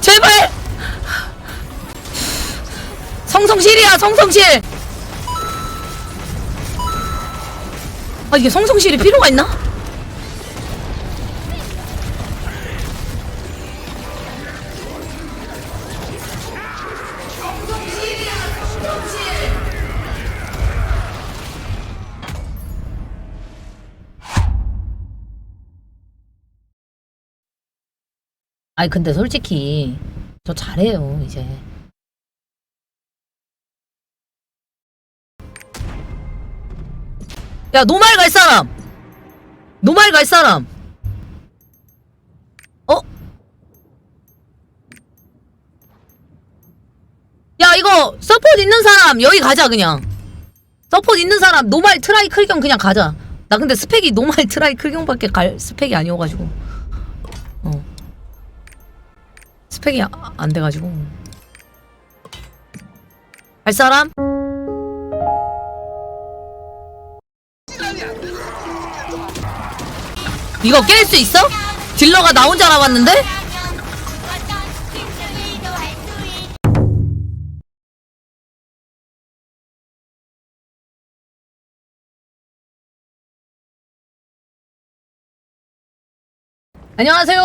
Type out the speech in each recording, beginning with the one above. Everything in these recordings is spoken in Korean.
제발 성성실이야 성성실 아 이게 성성실이 필요가 있나? 아니 근데 솔직히 저 잘해요 이제. 야 노말 갈 사람! 노말 갈 사람! 어? 야 이거 서폿 있는 사람 여기 가자 그냥. 서폿 있는 사람 노말 트라이 클경 그냥 가자. 나 근데 스펙이 노말 트라이 클경밖에 갈 스펙이 아니어가지고 스펙이 아, 안 돼가지고 갈 사람? 이거 깰 수 있어? 딜러가 나 혼자 남았는데? 안녕하세요.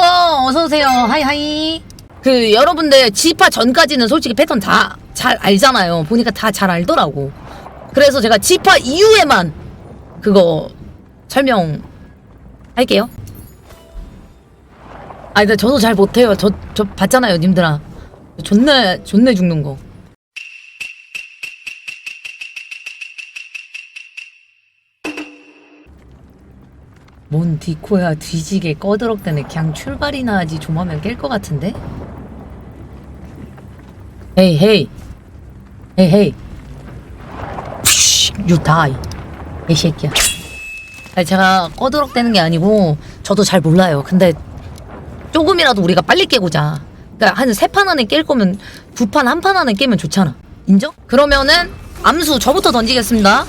어서 오세요. 하이 하이. 그 여러분들 지파 전까지는 솔직히 패턴 다 잘 알잖아요. 보니까 다 잘 알더라고. 그래서 제가 지파 이후에만 그거 설명 할게요. 아니, 근데 저도 잘 못해요. 저, 저 봤잖아요, 님들아. 존내, 존내 죽는 거. 뭔 디코야 뒤지게 꺼드럭대네 그냥 출발이나 하지 좀 하면 깰 것 같은데? 헤이 헤이 헤이 헤이 you die. 이 새끼야. 아니 제가 꺼드럭대는 게 아니고 저도 잘 몰라요. 근데 조금이라도 우리가 빨리 깨고자. 그러니까 한 세 판 안에 깰 거면 두 판 한 판 안에 깨면 좋잖아. 인정? 그러면은 암수 저부터 던지겠습니다.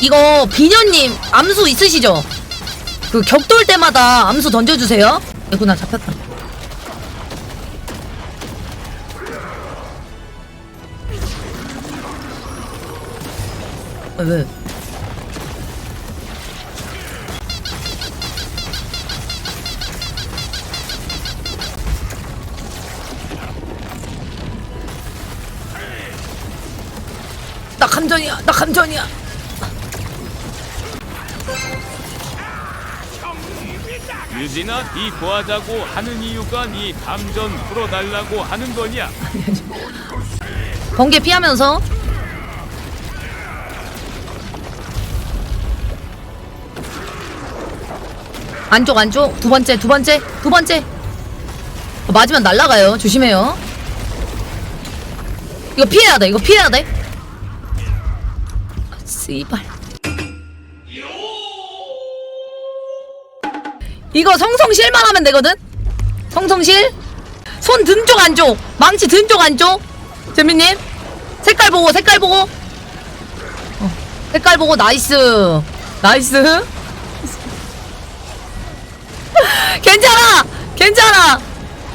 이거 비녀님 암수 있으시죠? 그 격돌 때마다 암수 던져주세요. 에구나 잡혔다. 왜? 왜? 나 감전이야. 나 감전이야. 유진아, 이 구하자고 하는 이유가 네 감전 풀어달라고 하는 거냐? 번개 피하면서. 안쪽 안쪽. 두 번째 두 번째 두 번째. 어, 맞으면 날라가요. 조심해요. 이거 피해야 돼 이거 피해야 돼. 아, 씨발 이거 성성실만 하면 되거든? 성성실? 손 든 쪽 안쪽 망치 든 쪽 안쪽. 재민님 색깔 보고 색깔 보고. 어, 색깔 보고 나이스. 나이스. 괜찮아! 괜찮아!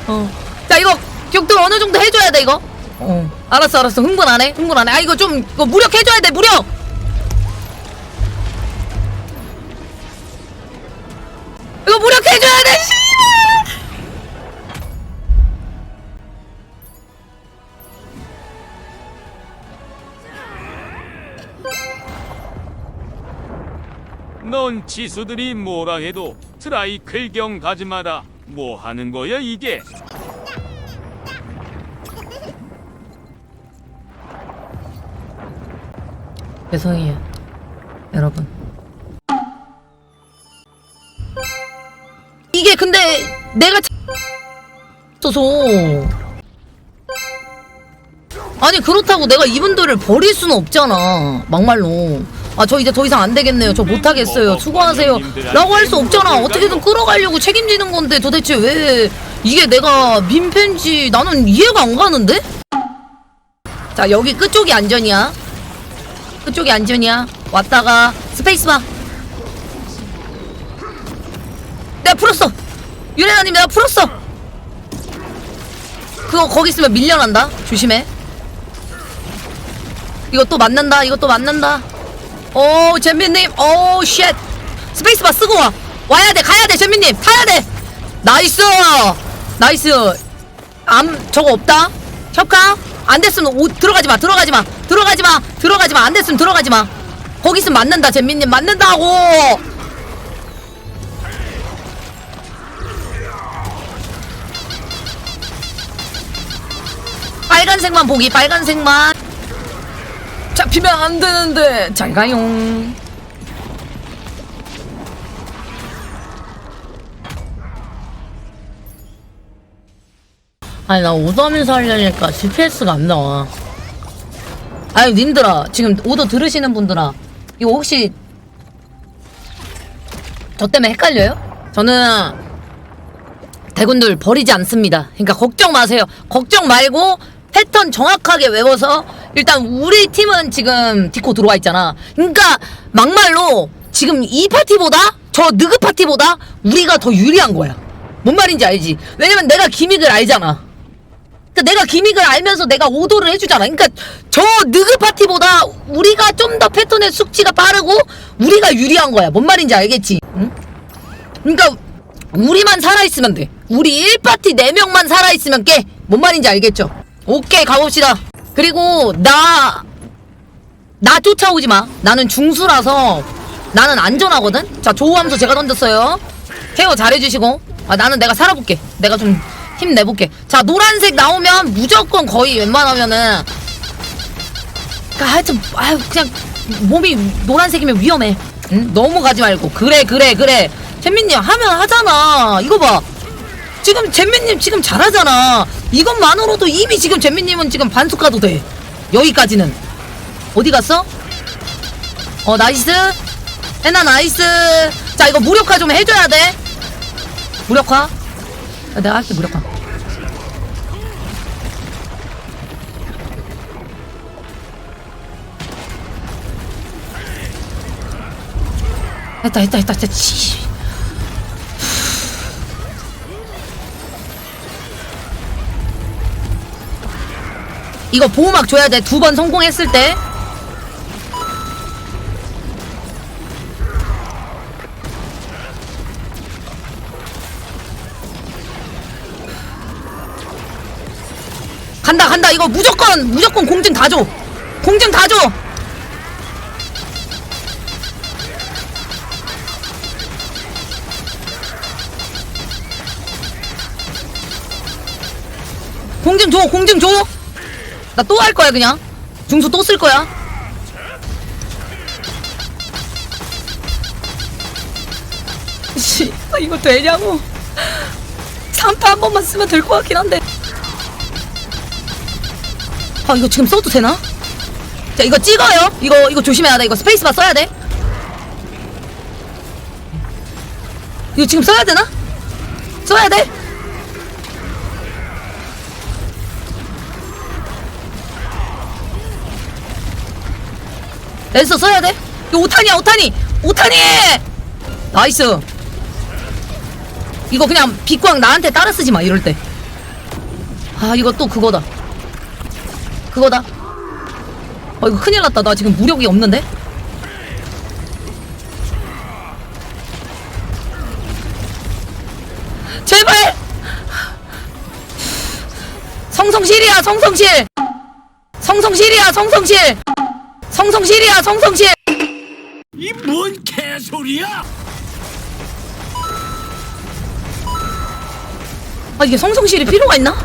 어 자 이거 격돌 어느 정도 해줘야 돼 이거? 어. 알았어 알았어. 흥분 안 해 흥분 안 해 아 이거 좀 이거 무력 해줘야 돼 무력 이거 무력 해줘야 돼 씨발 넌 지수들이 뭐라 해도 트라이 클경 가지 마라. 뭐 하는 거야 이게? 죄송해요 여러분 내가 있어서. 아니 그렇다고 내가 이분들을 버릴 수는 없잖아 막말로. 아 저 이제 더 이상 안 되겠네요. 저 못하겠어요. 수고하세요. 라고 할 수 없잖아. 어떻게든 끌어가려고 책임지는 건데 도대체 왜 이게 내가 민폐인지 나는 이해가 안 가는데? 자 여기 끝쪽이 안전이야. 그쪽이 안전이야. 왔다가 스페이스바. 내가 풀었어 유레나님 내가 풀었어. 그거 거기 있으면 밀려난다. 조심해. 이거 또 맞는다 이거 또 맞는다. 오 잼민님. 오쉣. 스페이스바 쓰고 와. 와야 돼 가야 돼 잼민님. 타야 돼. 나이스. 나이스. 암 저거 없다. 협카 안 됐으면 오, 들어가지 마 들어가지 마. 들어가지 마 들어가지 마안 됐으면 들어가지 마. 거기 있으면 맞는다 잼민님. 맞는다고 빨간색만 보기 빨간색만 잡히면 안 되는데 잘 가요 아니 나 오더하면서 하려니까 GPS가 안 나와 아유 님들아 지금 오더 들으시는 분들아 이거 혹시 저 때문에 헷갈려요? 저는 대군들 버리지 않습니다. 그러니까 걱정 마세요. 걱정 말고 패턴 정확하게 외워서 일단 우리 팀은 지금 디코 들어와 있잖아. 그러니까 막말로 지금 이 파티보다 저 느그 파티보다 우리가 더 유리한 거야. 뭔 말인지 알지? 왜냐면 내가 기믹을 알잖아. 그러니까 내가 기믹을 알면서 내가 오도를 해주잖아. 그러니까 저 느그 파티보다 우리가 좀 더 패턴의 숙지가 빠르고 우리가 유리한 거야. 뭔 말인지 알겠지? 응? 그러니까 우리만 살아있으면 돼. 우리 1파티 4명만 살아있으면 깨. 뭔 말인지 알겠죠? 오케이, 가봅시다. 그리고, 나, 나 쫓아오지 마. 나는 중수라서 나는 안전하거든? 자, 조우함수 제가 던졌어요. 케어 잘해주시고. 아, 나는 내가 살아볼게. 내가 좀 힘내볼게. 자, 노란색 나오면 무조건 거의 웬만하면은. 그니까 하여튼, 아유, 그냥 몸이 노란색이면 위험해. 응? 너무 가지 말고. 그래, 그래, 그래. 잼민님 하면 하잖아. 이거 봐. 지금 잼민님 지금 잘하잖아. 이것만으로도 이미 지금 잼민님은 지금 반숙 가도 돼. 여기까지는. 어디 갔어? 어, 나이스. 해나 나이스. 자, 이거 무력화 좀 해줘야 돼. 무력화. 아, 내가 할게, 무력화. 했다, 했다, 했다. 치. 이거 보호막 줘야 돼. 두 번 성공했을 때. 간다 간다 이거 무조건 무조건 공증 다 줘. 공증 다 줘. 공증 줘 공증 줘. 나 또 할 거야 그냥. 중수 또 쓸 거야. 씨, 아, 이거 되냐고. 3패 한 번만 쓰면 될 것 같긴 한데. 아, 이거 지금 써도 되나? 자, 이거 찍어요. 이거, 이거 조심해야 돼. 이거 스페이스바 써야 돼. 이거 지금 써야 되나? 써야 돼? 애써 써야 돼? 이거 오탄이야, 오탄이! 오탄이! 나이스. 이거 그냥 빛광 나한테 따라 쓰지 마, 이럴 때. 아, 이거 또 그거다. 그거다. 어, 이거 큰일 났다. 나 지금 무력이 없는데? 제발! 성성실이야, 성성실! 성성실이야, 성성실! 성성실이야, 성성실! 이 뭔 개소리야? 아, 이게 성성실이 필요가 있나?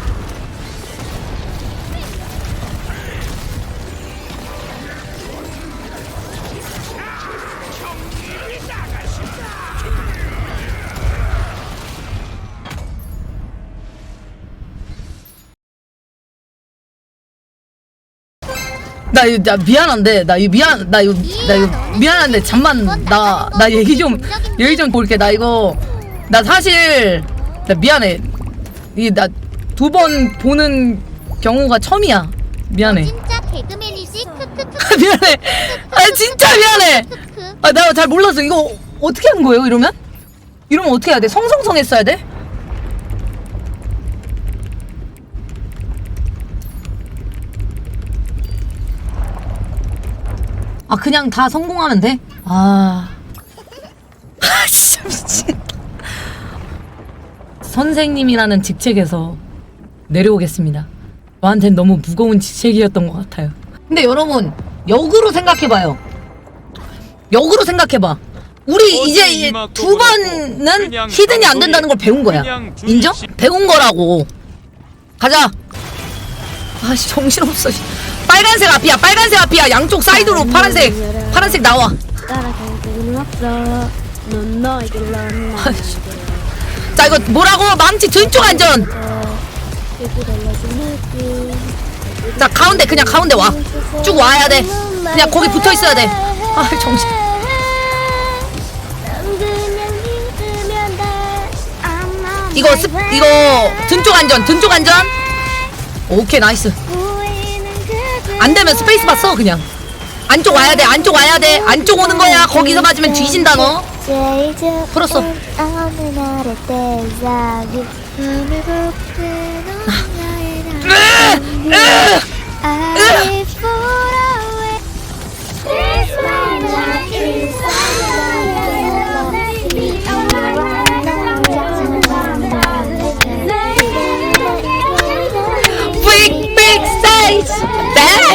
나 이거 나 미안한데 나 이거 미안 나 이거 나 이거 미안한데 잠만 나 나 얘기 좀 얘기 좀 볼게. 나 이거 나 사실 나 미안해. 이나두 번 보는 경우가 처음이야. 미안해. 진짜 개그맨이지? 크크크 미안해. 아 진짜 미안해. 크크. 아 나 잘 몰랐어. 이거 어떻게 하는 거예요 이러면? 이러면 어떻게 해야 돼? 성성성 했어야 돼? 아 그냥 다 성공하면 돼? 아... 아 진짜 미친. 선생님이라는 직책에서 내려오겠습니다. 저한텐 너무 무거운 직책이었던 것 같아요. 근데 여러분 역으로 생각해봐요. 역으로 생각해봐. 우리 이제 두 번은 히든이 안 된다는 걸 배운 거야. 인정? 시- 배운 거라고. 가자. 아씨 정신없어 씨. 빨간색 앞이야 빨간색 앞이야. 양쪽 사이드로 파란색 파란색 나와. 자 이거 뭐라고? 망치 왼쪽 안전. 자 가운데 그냥 가운데 와. 쭉 와야 돼. 그냥 거기 붙어 있어야 돼아 정신. 이거 습 이거 등쪽 안전 등쪽 안전. 오케이 나이스 안 되면 스페이스바 써 그냥. 안쪽 와야 돼 안쪽 와야 돼. 안쪽 오는 거야. 거기서 맞으면 뒤진다 너. 풀었어. 어느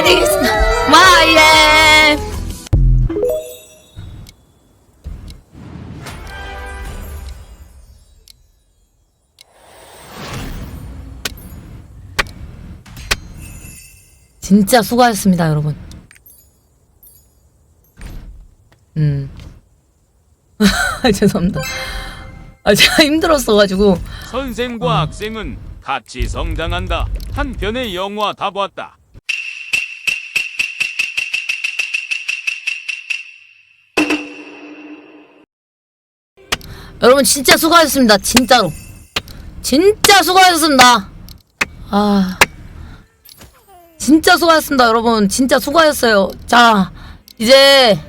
Is my yeah 진짜 수고하셨습니다 여러분. 음. 죄송합니다. 아 제가 힘들었어가지고. 선생과 학생은 같이 성장한다. 한 편의 영화 다 봤다. 여러분 진짜 수고하셨습니다. 진짜로. 진짜 수고하셨습니다. 아. 진짜 수고하셨습니다, 여러분. 진짜 수고하셨어요. 자, 이제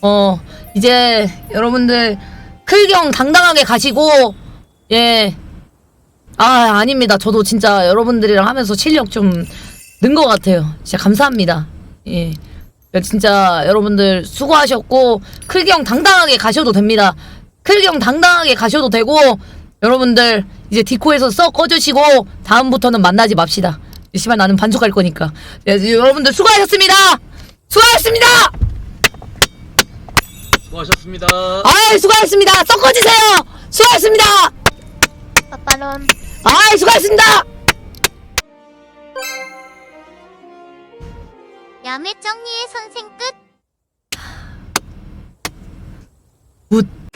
어, 이제 여러분들 클경 당당하게 가시고 예. 아, 아닙니다. 저도 진짜 여러분들이랑 하면서 실력 좀 는 것 같아요. 진짜 감사합니다. 예. 진짜 여러분들 수고하셨고 클경 당당하게 가셔도 됩니다. 클경 당당하게 가셔도 되고 여러분들 이제 디코에서 썩 꺼주시고 다음부터는 만나지 맙시다. 씨발 나는 반죽할 거니까. 예, 여러분들 수고하셨습니다. 수고하셨습니다. 수고하셨습니다. 아, 수고하셨습니다. 썩 꺼지세요. 수고하셨습니다. 빠빠론 아, 수고하셨습니다. 야매 정리의 선생 끝 굿.